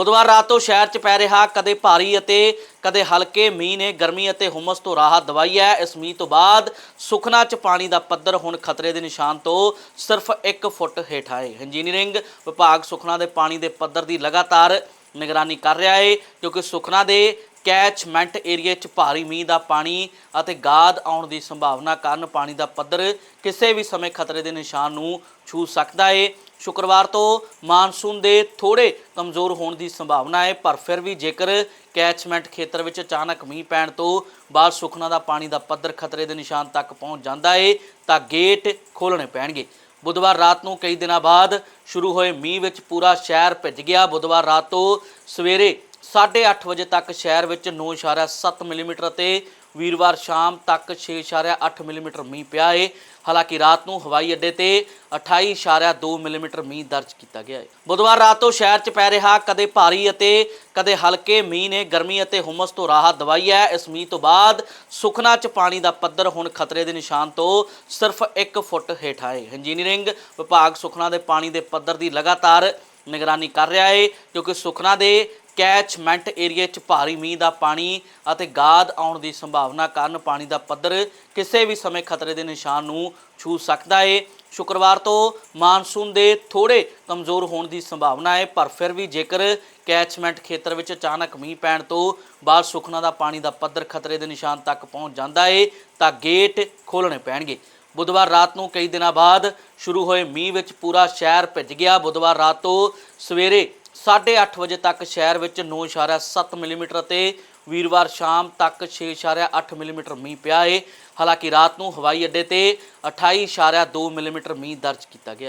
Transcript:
ਬੁੱਧਵਾਰ ਰਾਤ ਤੋਂ ਸ਼ਹਿਰ 'ਚ ਪੈ ਰਿਹਾ ਕਦੇ ਭਾਰੀ ਅਤੇ ਕਦੇ ਹਲਕੇ ਮੀਂਹ ਨੇ ਗਰਮੀ ਅਤੇ ਹੁਮਸ ਤੋਂ ਰਾਹਤ ਦਵਾਈ ਹੈ। ਇਸ ਮੀਂਹ ਤੋਂ ਬਾਅਦ ਸੁਖਨਾ 'ਚ ਪਾਣੀ ਦਾ ਪੱਧਰ ਹੁਣ ਖਤਰੇ ਦੇ ਨਿਸ਼ਾਨ ਤੋਂ ਸਿਰਫ 1 ਫੁੱਟ ਹੇਠ ਆਏ। ਇੰਜੀਨੀਅਰਿੰਗ ਵਿਭਾਗ ਸੁਖਨਾ ਦੇ ਪਾਣੀ ਦੇ ਪੱਧਰ ਦੀ ਲਗਾਤਾਰ ਨਿਗਰਾਨੀ ਕਰ ਰਿਹਾ ਹੈ ਕਿਉਂਕਿ ਸੁਖਨਾ ਦੇ ਕੈਚਮੈਂਟ ਏਰੀਆ 'ਚ ਭਾਰੀ ਮੀਂਹ ਦਾ ਪਾਣੀ ਅਤੇ ਗਾਦ ਆਉਣ ਦੀ ਸੰਭਾਵਨਾ ਕਾਰਨ ਪਾਣੀ ਦਾ ਪੱਧਰ ਕਿਸੇ ਵੀ ਸਮੇਂ ਖਤਰੇ ਦੇ ਨਿਸ਼ਾਨ ਨੂੰ ਛੂ ਸਕਦਾ ਹੈ ਸ਼ੁੱਕਰਵਾਰ ਤੋਂ ਮਾਨਸੂਨ ਦੇ ਥੋੜੇ ਕਮਜ਼ੋਰ ਹੋਣ ਦੀ ਸੰਭਾਵਨਾ ਹੈ, ਪਰ ਫਿਰ ਵੀ ਜੇਕਰ ਕੈਚਮੈਂਟ ਖੇਤਰ ਵਿੱਚ ਅਚਾਨਕ ਮੀਂਹ ਪੈਣ ਤੋਂ ਬਾਅਦ ਸੁਖਨਾ ਦਾ ਪਾਣੀ ਦਾ ਪੱਧਰ ਖਤਰੇ ਦੇ ਨਿਸ਼ਾਨ ਤੱਕ ਪਹੁੰਚ ਜਾਂਦਾ ਹੈ ਤਾਂ ਗੇਟ ਖੋਲਣੇ ਪੈਣਗੇ। ਬੁੱਧਵਾਰ ਰਾਤ ਨੂੰ ਕਈ ਦਿਨਾਂ ਬਾਅਦ ਸ਼ੁਰੂ ਹੋਏ ਮੀਂਹ ਵਿੱਚ ਪੂਰਾ ਸ਼ਹਿਰ ਭਿੱਜ ਗਿਆ। ਬੁੱਧਵਾਰ ਰਾਤ ਤੋਂ ਸਵੇਰੇ 8:30 ਵਜੇ ਤੱਕ ਸ਼ਹਿਰ ਵਿੱਚ 9.7 ਮਿਲੀਮੀਟਰ ਅਤੇ ਵੀਰਵਾਰ ਸ਼ਾਮ ਤੱਕ 6.8 ਮਿਲੀਮੀਟਰ ਮੀਂਹ ਪਿਆ ਹੈ ਹਾਲਾਂਕਿ ਰਾਤ ਨੂੰ ਹਵਾਈ ਅੱਡੇ ਤੇ 28.2 ਮਿਲੀਮੀਟਰ ਮੀਂਹ ਦਰਜ ਕੀਤਾ ਗਿਆ ਹੈ ਬੁੱਧਵਾਰ ਰਾਤ ਤੋਂ ਸ਼ਹਿਰ 'ਚ ਪੈ ਰਿਹਾ ਕਦੇ ਭਾਰੀ ਅਤੇ ਕਦੇ ਹਲਕੇ ਮੀਂਹ ਨੇ ਗਰਮੀ ਅਤੇ ਹੁਮਸ ਤੋਂ ਰਾਹਤ ਦਵਾਈ ਹੈ। ਇਸ ਮੀਂਹ ਤੋਂ ਬਾਅਦ ਸੁਖਨਾ 'ਚ ਪਾਣੀ ਦਾ ਪੱਧਰ ਹੁਣ ਖਤਰੇ ਦੇ ਨਿਸ਼ਾਨ ਤੋਂ ਸਿਰਫ 1 ਫੁੱਟ ਹੇਠ ਆਏ ਇੰਜੀਨੀਅਰਿੰਗ ਵਿਭਾਗ ਸੁਖਨਾ ਦੇ ਪਾਣੀ ਦੇ ਪੱਧਰ ਦੀ ਲਗਾਤਾਰ ਨਿਗਰਾਨੀ ਕਰ ਰਿਹਾ ਹੈ ਕਿਉਂਕਿ ਸੁਖਨਾ ਦੇ ਕੈਚਮੈਂਟ ਏਰੀਆ 'ਚ ਭਾਰੀ ਮੀਂਹ ਦਾ ਪਾਣੀ ਅਤੇ ਗਾਦ ਆਉਣ ਦੀ ਸੰਭਾਵਨਾ ਕਾਰਨ ਪਾਣੀ ਦਾ ਪੱਧਰ ਕਿਸੇ ਵੀ ਸਮੇਂ ਖਤਰੇ ਦੇ ਨਿਸ਼ਾਨ ਨੂੰ ਛੂ ਸਕਦਾ ਹੈ ਸ਼ੁੱਕਰਵਾਰ ਤੋਂ ਮਾਨਸੂਨ ਦੇ ਥੋੜੇ ਕਮਜ਼ੋਰ ਹੋਣ ਦੀ ਸੰਭਾਵਨਾ ਹੈ ਪਰ ਫਿਰ ਵੀ ਜੇਕਰ ਕੈਚਮੈਂਟ ਖੇਤਰ ਵਿੱਚ ਅਚਾਨਕ ਮੀਂਹ ਪੈਣ ਤੋਂ ਬਾਅਦ ਸੁਖਨਾ ਦਾ ਪਾਣੀ ਦਾ ਪੱਧਰ ਖਤਰੇ ਦੇ ਨਿਸ਼ਾਨ ਤੱਕ ਪਹੁੰਚ ਜਾਂਦਾ ਹੈ ਤਾਂ ਗੇਟ ਖੋਲਣੇ ਪੈਣਗੇ। ਬੁੱਧਵਾਰ ਰਾਤ ਨੂੰ ਕਈ ਦਿਨਾਂ ਬਾਅਦ ਸ਼ੁਰੂ ਹੋਏ ਮੀਂਹ ਵਿੱਚ ਪੂਰਾ ਸ਼ਹਿਰ ਭਿੱਜ ਗਿਆ। ਬੁੱਧਵਾਰ ਰਾਤ ਤੋਂ ਸਵੇਰੇ 8:30 ਵਜੇ ਤੱਕ ਸ਼ਹਿਰ ਵਿੱਚ 9.7 ਮਿਲੀਮੀਟਰ ਅਤੇ ਵੀਰਵਾਰ ਸ਼ਾਮ ਤੱਕ 6.8 ਮਿਲੀਮੀਟਰ ਮੀਂਹ ਪਿਆ ਹੈ ਹਾਲਾਂਕਿ ਰਾਤ ਨੂੰ ਹਵਾਈ ਅੱਡੇ ਤੇ 28.2 ਮਿਲੀਮੀਟਰ ਮੀਂਹ ਦਰਜ ਕੀਤਾ ਗਿਆ ਹੈ